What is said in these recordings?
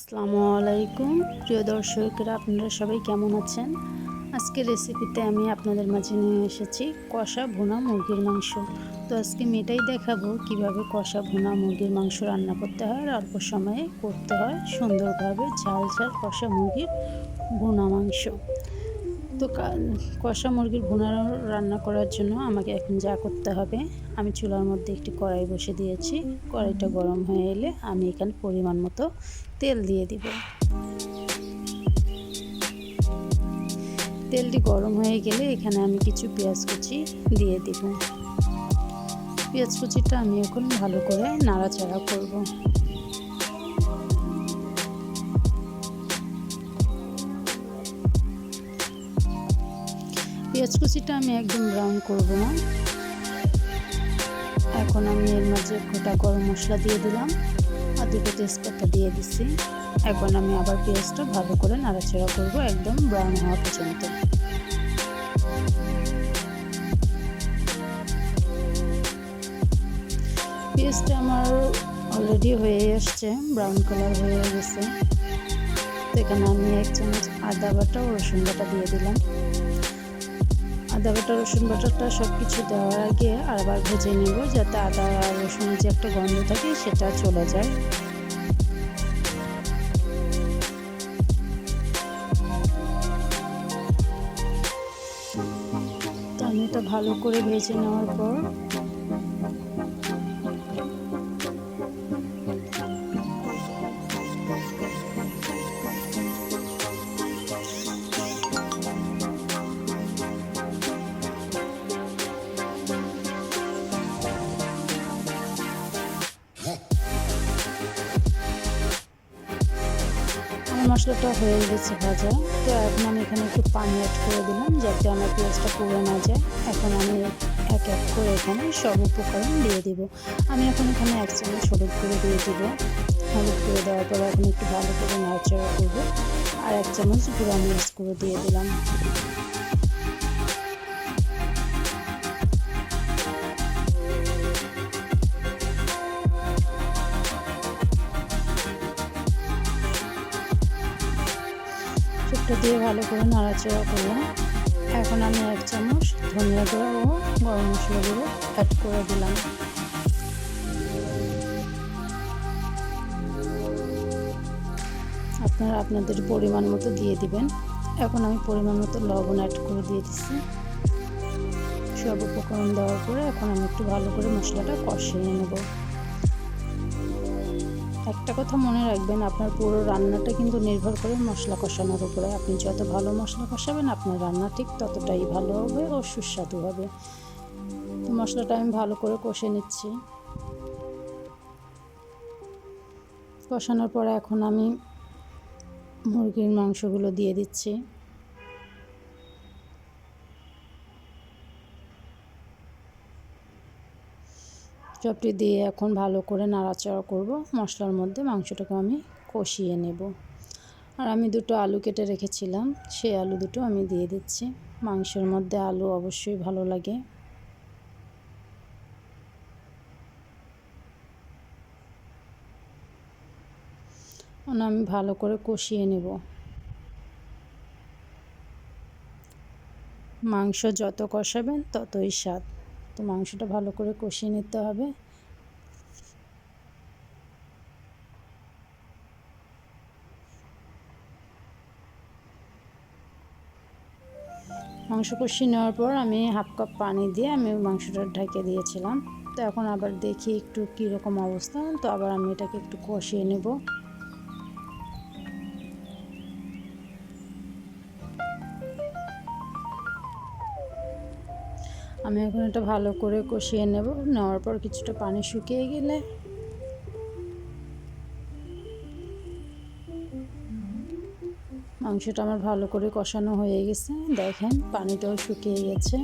আসসালামু আলাইকুম। প্রিয় দর্শকরা, আপনারা সবাই কেমন আছেন? আজকে রেসিপিতে আমি আপনাদের মাঝে নিয়ে এসেছি কষা ভুনা মুরগির মাংস। তো আজকে আমি এটাই দেখাবো কীভাবে কষা ভুনা মুরগির মাংস রান্না করতে হয় আর অল্প সময়ে করতে হয় সুন্দরভাবে ঝাল ঝাল কষা মুরগির ভুনা মাংস। তো কষা মুরগির ভুনা রান্না করার জন্য আমাকে এখন যা করতে হবে, আমি চুলার মধ্যে একটি কড়াই বসে দিয়েছি। কড়াইটা গরম হয়ে এলে আমি এখানে পরিমাণ মতো তেল দিয়ে দিব। তেলটি গরম হয়ে গেলে এখানে আমি কিছু পেঁয়াজ কুচি দিয়ে দিব। পেঁয়াজ কুচিটা আমি এখন ভালো করে নাড়াচাড়া করব। পেঁয়াজ কুচিটা আমি একদম ব্রাউন করব না। এখন আমি এর মাঝে গোটা গরম মশলা দিয়ে দিলাম আর দুটো তেজপাতা দিয়ে দিছি। এখন আমি আবার পেঁয়াজটা ভালো করে নাড়াচাড়া করব একদম ব্রাউন হওয়া পর্যন্ত। পেঁয়াজটা আমার অলরেডি হয়ে আসছে ব্রাউন কালার হয়ে গেছে। তো এখানে আমি এক চামচ আদা বাটা ও রসুন বাটা দিয়ে দিলাম। আদা বাটা, রসুন বাটাটা সব কিছু দেওয়ার আগে আবার ভেজে নেব যাতে আদা আর রসুনের যে একটা গন্ধ থাকে সেটা চলে যায়। তো আমি এটা ভালো করে ভেজে নেওয়ার পর মশলাটা হয়ে গেছে ভাজা। তো এখন আমি এখানে একটু পানি অ্যাড করে দিলাম, যাতে আমার পেঁয়াজটা পুড়ে না যায়। এখন আমি এক এক করে এখানে সব উপকরণ দিয়ে দেবো। আমি এখন এখানে এক চামচ হলুদ করে দিয়ে দিব। হলুদ করে দেওয়ার পর এখন একটু ভালো করে নাড়াচাড়া করব। আর এক চামচ গুঁড়া মরিচ করে দিয়ে দিলাম। সবটা দিয়ে ভালো করে নাড়াচাড়া করলাম। এখন আমি এক চামচ ধনিয়া গুঁড়ো ও গরম মশলা গুঁড়ো অ্যাড করে দিলাম। আপনারা আপনাদের পরিমাণ মতো দিয়ে দিবেন। এখন আমি পরিমাণ মতো লবণ অ্যাড করে দিয়ে দিচ্ছি। সব উপকরণ দেওয়ার পরে এখন আমি একটু ভালো করে মশলাটা কষিয়ে নেব। একটা কথা মনে রাখবেন, আপনার পুরো রান্নাটা কিন্তু নির্ভর করে মশলা কষানোর উপরে। আপনি যত ভালো মশলা কষাবেন, আপনার রান্না ঠিক ততটাই ভালো হবে ও সুস্বাদু হবে। তো মশলাটা আমি ভালো করে কষে নিচ্ছি। কষানোর পরে এখন আমি মুরগির মাংসগুলো দিয়ে দিচ্ছি। সবটি দিয়ে এখন ভালো করে নাড়াচাড়া করব। মশলার মধ্যে মাংসটাকে আমি কষিয়ে নেব। আর আমি দুটো আলু কেটে রেখেছিলাম, সেই আলু দুটো আমি দিয়ে দিচ্ছি। মাংসের মধ্যে আলু অবশ্যই ভালো লাগে। আমি ভালো করে কষিয়ে নেব। মাংস যত কষাবেন ততই স্বাদ। তো মাংসটা ভালো করে কষিয়ে নিতে হবে। মাংস কষিয়ে নেওয়ার পর আমি হাফ কাপ পানি দিয়ে আমি মাংসটা ঢেকে দিয়েছিলাম। তো এখন আবার দেখি একটু কীরকম অবস্থা, তো আবার আমি এটাকে একটু কষিয়ে নেব। আমি এখন এটা ভালো করে কষিয়ে নেব। নেওয়ার পর কিছুটা পানি শুকিয়ে গেলে মাংসটা আমার ভালো করে কষানো হয়ে গেছে। দেখেন পানিটাও শুকিয়ে গেছে।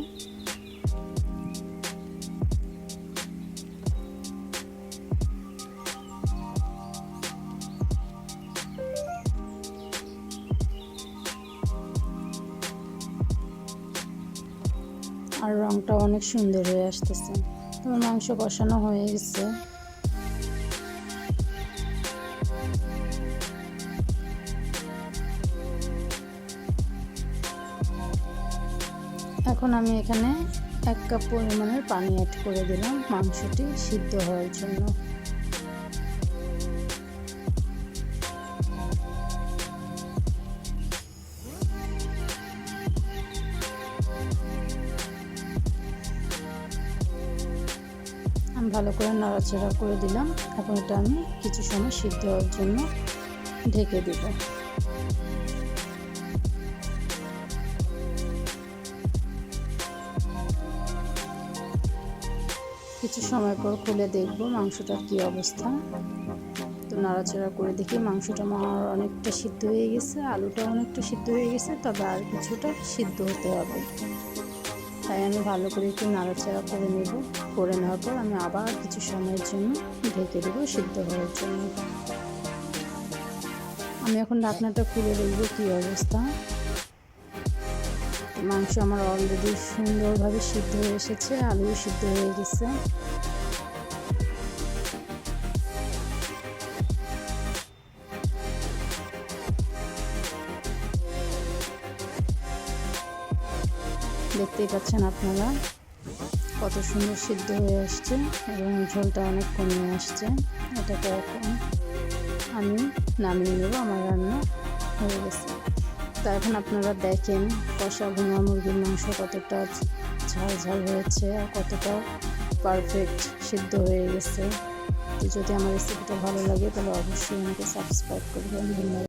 আর রঙটা অনেক সুন্দর হয়ে আসতেছে। তোমার মাংস কষানো হয়ে গেছে। এখন আমি এখানে এক কাপ পরিমাণের পানি অ্যাড করে দিলাম। মাংসটি সিদ্ধ হওয়ার জন্য। ভালো করে নাড়াচাড়া করে দিলাম। এখন এটা আমি কিছু সময় সিদ্ধ হওয়ার জন্য ঢেকে দেব। কিছু সময় পর খুলে দেখব মাংসটার কি অবস্থা। তো নাড়াচাড়া করে দেখি মাংসটা আমার অনেকটা সিদ্ধ হয়ে গেছে আলুটা অনেকটা সিদ্ধ হয়ে গেছে, তবে আর কিছুটা সিদ্ধ হতে হবে। তাই আমি ভালো করে একটু নাড়াচাড়া করে নেব। করে নেওয়ার পর আমি আবার কিছু সময়ের জন্য ঢেকে দেবো সিদ্ধ হওয়ার জন্য। আমি এখন ঢাকনাটা খুলে দেখব কী অবস্থা। মাংস আমার অলরেডি সুন্দরভাবে সিদ্ধ হয়ে এসেছে আলু সিদ্ধ হয়ে গেছে। দেখতেই পাচ্ছেন আপনারা কত সুন্দর সিদ্ধ হয়ে আসছে এবং ঝোলটা অনেক কমে আসছে। এটাকে এখন আমি নামিয়ে নেব, আমার রান্না হয়ে গেছে। তো এখন আপনারা দেখেন কষা ভুনা মুরগির মাংস কতটা ঝাল ঝাল হয়েছে আর কতটা পারফেক্ট সিদ্ধ হয়ে গেছে। তো যদি আমার রেসিপিটা ভালো লাগে তাহলে অবশ্যই আমাকে সাবস্ক্রাইব করবেন। ধন্যবাদ।